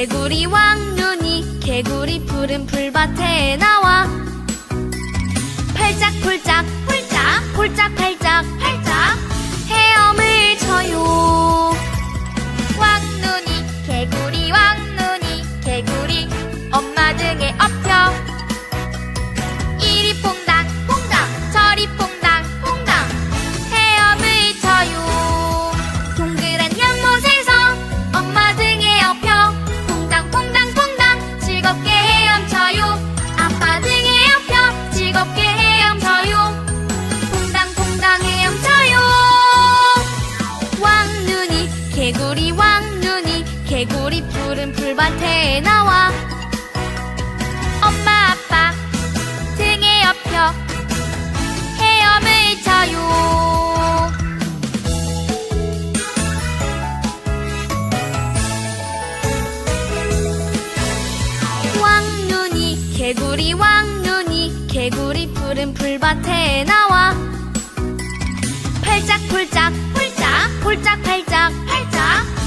개구리 왕눈이 개구리 푸른 풀밭에 나와. 팔짝팔짝 폴 개구리 푸른 풀밭에 나와. 엄마 아빠 등에 엎혀 헤엄을 쳐요. 왕눈이 개구리 왕눈이 개구리 푸른 풀밭에 나와. 팔짝폴짝 폴짝 폴짝 팔짝 팔짝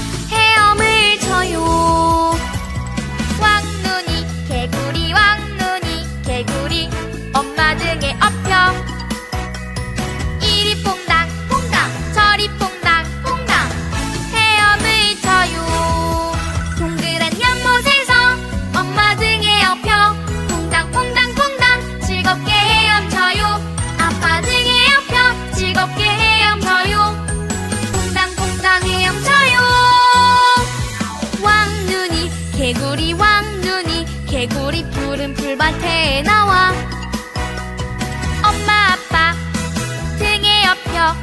개구리 왕눈이 개구리 푸른 풀밭에 나와. 엄마 아빠 등에 엎혀